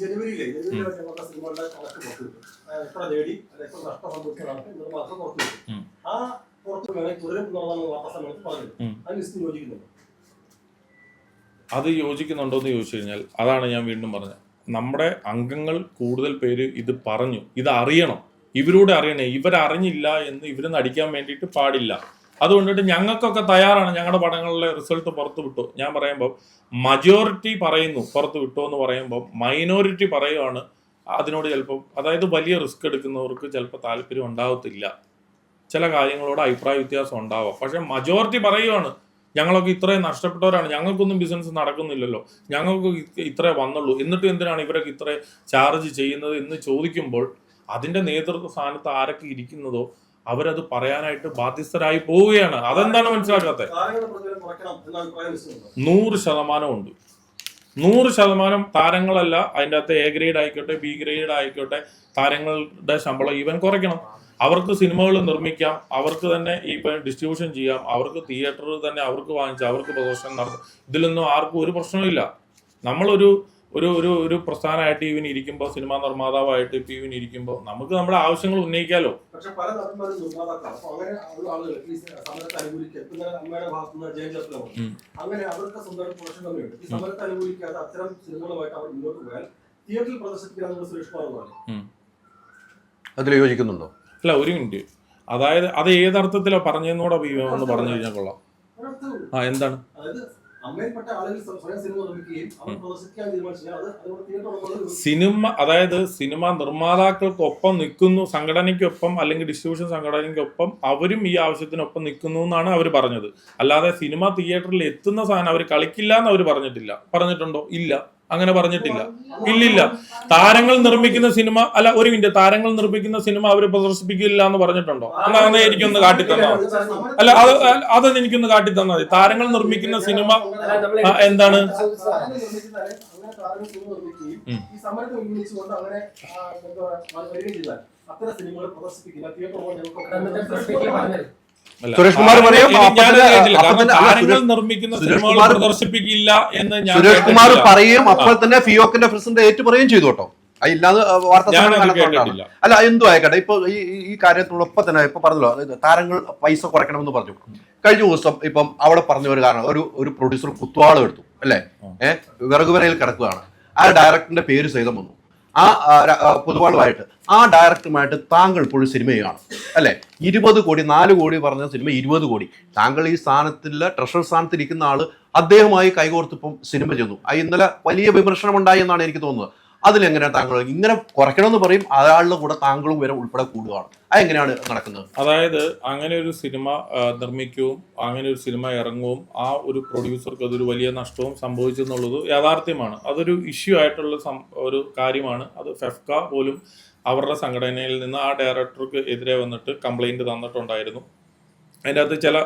ജനുവരിയിലെ സിനിമകളുടെ കണക്ക് പുറത്തു എത്ര നേടി എത്ര നഷ്ടം മാത്രം പുറത്തു ആ പുറത്ത് വേണേൽ തുടരും എന്നുള്ളതാണ് വാർത്താ സമയത്ത് പറഞ്ഞത് ഉം. ആ ലിസ്റ്റ് യോജിക്കുന്നുണ്ട്? അത് യോജിക്കുന്നുണ്ടോ എന്ന് ചോദിച്ചു കഴിഞ്ഞാൽ അതാണ് ഞാൻ വീണ്ടും പറഞ്ഞത്. നമ്മുടെ അംഗങ്ങൾ കൂടുതൽ പേര് ഇത് പറഞ്ഞു. ഇത് അറിയണം. ഇവരോട് അറിയണേ. ഇവരറിഞ്ഞില്ല എന്ന് ഇവരൊന്നും നടിക്കാൻ വേണ്ടിയിട്ട് പാടില്ല. അതുകൊണ്ടിട്ട് ഞങ്ങൾക്കൊക്കെ തയ്യാറാണ്. ഞങ്ങളുടെ പടങ്ങളിലെ റിസൾട്ട് പുറത്തു വിട്ടു. ഞാൻ പറയുമ്പോൾ മജോറിറ്റി പറയുന്നു പുറത്ത് വിട്ടു എന്ന് പറയുമ്പോൾ മൈനോറിറ്റി പറയുവാണ്. അതിനോട് ചിലപ്പോൾ അതായത് വലിയ റിസ്ക് എടുക്കുന്നവർക്ക് ചിലപ്പോൾ താല്പര്യം ഉണ്ടാകത്തില്ല ചില കാര്യങ്ങളോട് അഭിപ്രായ വ്യത്യാസം ഉണ്ടാവാം. പക്ഷെ മജോറിറ്റി പറയുവാണ്. ഞങ്ങളൊക്കെ ഇത്രയും നഷ്ടപ്പെട്ടവരാണ്. ഞങ്ങൾക്കൊന്നും ബിസിനസ് നടക്കുന്നില്ലല്ലോ. ഞങ്ങൾക്ക് ഇത്രേ വന്നുള്ളൂ. എന്നിട്ട് എന്തിനാണ് ഇവരൊക്കെ ഇത്ര ചാർജ് ചെയ്യുന്നത് എന്ന് ചോദിക്കുമ്പോൾ അതിന്റെ നേതൃത്വ സ്ഥാനത്ത് ആരൊക്കെ ഇരിക്കുന്നതോ അവരത് പറയാനായിട്ട് ബാധ്യസ്ഥരായി പോവുകയാണ്. അതെന്താണ് മനസ്സിലാക്കാത്തത് ലിസ്റ്റുണ്ട് നൂറ് ശതമാനം ഉണ്ട് നൂറ് ശതമാനം താരങ്ങളല്ല അതിന്റെ അകത്ത് എ ഗ്രേഡ് ആയിക്കോട്ടെ ബി ഗ്രേഡ് ആയിക്കോട്ടെ താരങ്ങളുടെ ശമ്പളം ഈവൻ കുറയ്ക്കണം. അവർക്ക് സിനിമകൾ നിർമ്മിക്കാം അവർക്ക് തന്നെ ഈ ഡിസ്ട്രിബ്യൂഷൻ ചെയ്യാം അവർക്ക് തിയേറ്ററിൽ തന്നെ അവർക്ക് വാങ്ങിച്ച് അവർക്ക് പ്രദർശനം നടത്താം. ഇതിലൊന്നും ആർക്കും ഒരു പ്രശ്നമില്ല നമ്മളൊരു ഒരു ഒരു ഒരു പ്രസ്ഥാനമായിട്ട് ഇവൻ ഇരിക്കുമ്പോൾ സിനിമാ നിർമ്മാതാവായിട്ട് ഇപ്പം ഇവൻ ഇരിക്കുമ്പോൾ നമുക്ക് നമ്മുടെ ആവശ്യങ്ങൾ ഉന്നയിക്കാലോ. പക്ഷെ പല നടന്മാരും നിർമ്മാതാക്കളാണ്. അപ്പൊ അങ്ങനെ ഉള്ള ആളുകൾ ഈ സമരത്തെ അനുകൂലിക്കുക ഇപ്പൊ ഇന്നലെ അമ്മയുടെ ഭാഗത്തു നിന്ന് ജയൻ ചർച്ച അങ്ങനെ അവരുടെ സ്വന്തം പ്രൊഫഷൻ തന്നെയുണ്ട്. ഈ സമരത്തെ അനുകൂലിക്കാതെ അത്തരം സിനിമകളുമായിട്ട് അവർ മുന്നോട്ട് പോയാൽ തിയേറ്ററിൽ പ്രദർശിപ്പിക്കാനുള്ള സുരേഷ് കുമാർ പറഞ്ഞു അതിൽ യോജിക്കുന്നുണ്ടോ? അല്ല ഒരു മിനിറ്റ്. അതായത് അത് ഏതർത്ഥത്തിലാണ് പറഞ്ഞതെന്നൂടെ ഒന്ന് പറഞ്ഞു കഴിഞ്ഞാൽ കൊള്ളാം. ആ എന്താണ്? അതായത് അമ്മയിൽപ്പെട്ട ആളുകൾ സ്വ- സ്വയം സിനിമ നിർമ്മിക്കുകയും അവർ പ്രദർശിപ്പിക്കാൻ തീരുമാനിച്ചാൽ അത് അതുകൊണ്ട് സിനിമ അതായത് സിനിമ നിർമ്മാതാക്കൾക്കൊപ്പം നിൽക്കുന്നു സംഘടനയ്ക്കൊപ്പം അല്ലെങ്കിൽ ഡിസ്ട്രിബ്യൂഷൻ സംഘടനയ്ക്കൊപ്പം അവരും ഈ ആവശ്യത്തിനൊപ്പം നിൽക്കുന്നു എന്നാണ് അവർ പറഞ്ഞത്. അല്ലാതെ സിനിമ തിയേറ്ററിൽ എത്തുന്ന സാധനം അവർ കളിക്കില്ല എന്ന് അവർ പറഞ്ഞിട്ടില്ല. പറഞ്ഞിട്ടുണ്ടോ? ഇല്ല. അങ്ങനെ പറഞ്ഞിട്ടില്ല. ഇല്ലില്ല. താരങ്ങൾ നിർമ്മിക്കുന്ന സിനിമ അല്ല ഒരു മിനിറ്റ്. താരങ്ങൾ നിർമ്മിക്കുന്ന സിനിമ അവർ പ്രദർശിപ്പിക്കില്ല എന്ന് പറഞ്ഞിട്ടുണ്ടോ? എന്നാ അന്ന് എനിക്കൊന്ന് കാട്ടിത്തന്നോ അല്ല അത് അതൊന്ന് എനിക്കൊന്ന് കാട്ടിത്തന്നാ മതി. താരങ്ങൾ നിർമ്മിക്കുന്ന സിനിമ എന്താണ്? അത്ര സിനിമകൾ പ്രദർശിപ്പിക്കില്ല. തിയേറ്റർ സുരേഷ് കുമാർ പറയും, സുരേഷ്- കുമാർ-. പറയും അപ്പോൾ തന്നെ ഫിയോക്കിന്റെ പ്രസിഡന്റ് ഏറ്റു പറയുകയും ചെയ്തു കേട്ടോ. ഇല്ലാതെ വാർത്താ സമ്മേളനം. അല്ല എന്തു ആയിക്കട്ടെ ഇപ്പൊ ഈ ഈ- കാര്യത്തിനൊപ്പം തന്നെ ഇപ്പൊ പറഞ്ഞല്ലോ താരങ്ങൾ പൈസ കുറയ്ക്കണമെന്ന് പറഞ്ഞു. കഴിഞ്ഞ ദിവസം ഇപ്പം അവിടെ പറഞ്ഞ ഒരു കാരണം ഒരു ഒരു പ്രൊഡ്യൂസർ കുത്തുവാളം എടുത്തു അല്ലേ ഏഹ് വിറകുവരയിൽ കിടക്കുകയാണ്. ആ ഡയറക്ടറിന്റെ പേര് സഹിതം വന്നു. ആ പൊതുവാളുമായിട്ട് ആ ഡയറക്ടറുമായിട്ട് താങ്കൾ ഇപ്പോഴും സിനിമ ചെയ്യണം അല്ലേ? ഇരുപത് കോടി നാല് കോടി പറഞ്ഞ സിനിമ ഇരുപത് കോടി. താങ്കൾ ഈ സ്ഥാനത്തിൽ ട്രഷർ സ്ഥാനത്തിരിക്കുന്ന ആൾ അദ്ദേഹമായി കൈകോർത്തിപ്പം സിനിമ ചെന്നു ഇന്നലെ വലിയ വിമർശനം ഉണ്ടായി എന്നാണ് എനിക്ക് തോന്നുന്നത്. അതിലെങ്ങനെയാണ് താങ്കൾ ഇങ്ങനെ കുറയ്ക്കണമെന്ന് പറയും അയാളുടെ കൂടെ താങ്കളും വരെ ഉൾപ്പെടെ കൂടുകയാണ് അതെങ്ങനെയാണ് നടക്കുന്നത്? അതായത് അങ്ങനെ ഒരു സിനിമ നിർമ്മിക്കുകയും അങ്ങനെ ഒരു സിനിമ ഇറങ്ങുകയും ആ ഒരു പ്രൊഡ്യൂസർക്ക് അതൊരു വലിയ നഷ്ടവും സംഭവിച്ചു എന്നുള്ളത് യാഥാർത്ഥ്യമാണ്. അതൊരു ഇഷ്യൂ ആയിട്ടുള്ള ഒരു കാര്യമാണ്. അത് ഫെഫ്ക പോലും അവരുടെ സംഘടനയിൽ നിന്ന് ആ ഡയറക്ടർക്ക് എതിരെ വന്നിട്ട് കംപ്ലൈന്റ് തന്നിട്ടുണ്ടായിരുന്നു. അതിന്റെ അകത്ത് ചില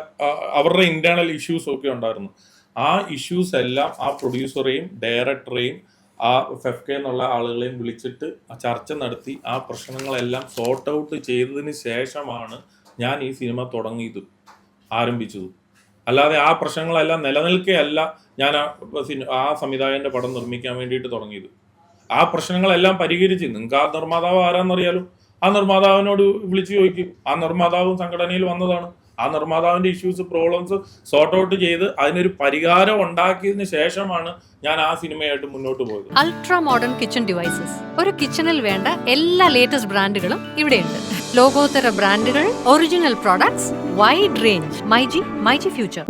അവരുടെ ഇന്റേണൽ ഇഷ്യൂസ് ഒക്കെ ഉണ്ടായിരുന്നു. ആ ഇഷ്യൂസ് എല്ലാം ആ പ്രൊഡ്യൂസറെയും ഡയറക്ടറെയും ആ ഫെഫ്ക എന്നുള്ള ആളുകളെയും വിളിച്ചിട്ട് ചർച്ച നടത്തി ആ പ്രശ്നങ്ങളെല്ലാം സോർട്ട് ഔട്ട് ചെയ്തതിന് ശേഷമാണ് ഞാൻ ഈ സിനിമ തുടങ്ങിയത് ആരംഭിച്ചത്. അല്ലാതെ ആ പ്രശ്നങ്ങളെല്ലാം നിലനിൽക്കുകയല്ല ഞാൻ ആ സംവിധായകന്റെ പടം നിർമ്മിക്കാൻ വേണ്ടിയിട്ട് തുടങ്ങിയത്. ആ പ്രശ്നങ്ങളെല്ലാം പരിഹരിച്ച് നിങ്ങൾക്ക് ആ നിർമ്മാതാവ് ആരാന്നറിയാലോ? ആ നിർമ്മാതാവിനോട് വിളിച്ചു ചോദിക്കും. ആ നിർമ്മാതാവും സംഘടനയിൽ വന്നതാണ്. ആ നിർമ്മാതാവിന്റെ ഇഷ്യൂസ് പ്രോബ്ലംസ് സോർട്ട് ഔട്ട് ചെയ്ത് അതിനൊരു പരിഹാരം ഉണ്ടാക്കിയതിന് ശേഷമാണ് ഞാൻ ആ സിനിമയായിട്ട് മുന്നോട്ട് പോയത്. അൾട്രാ മോഡേൺ കിച്ചൺ ഡിവൈസസ് ഒരു കിച്ചണിൽ വേണ്ട എല്ലാ ലേറ്റസ്റ്റ് ബ്രാൻഡുകളും ഇവിടെയുണ്ട്. ലോകോത്തര ബ്രാൻഡുകൾ original products wide range myG myG future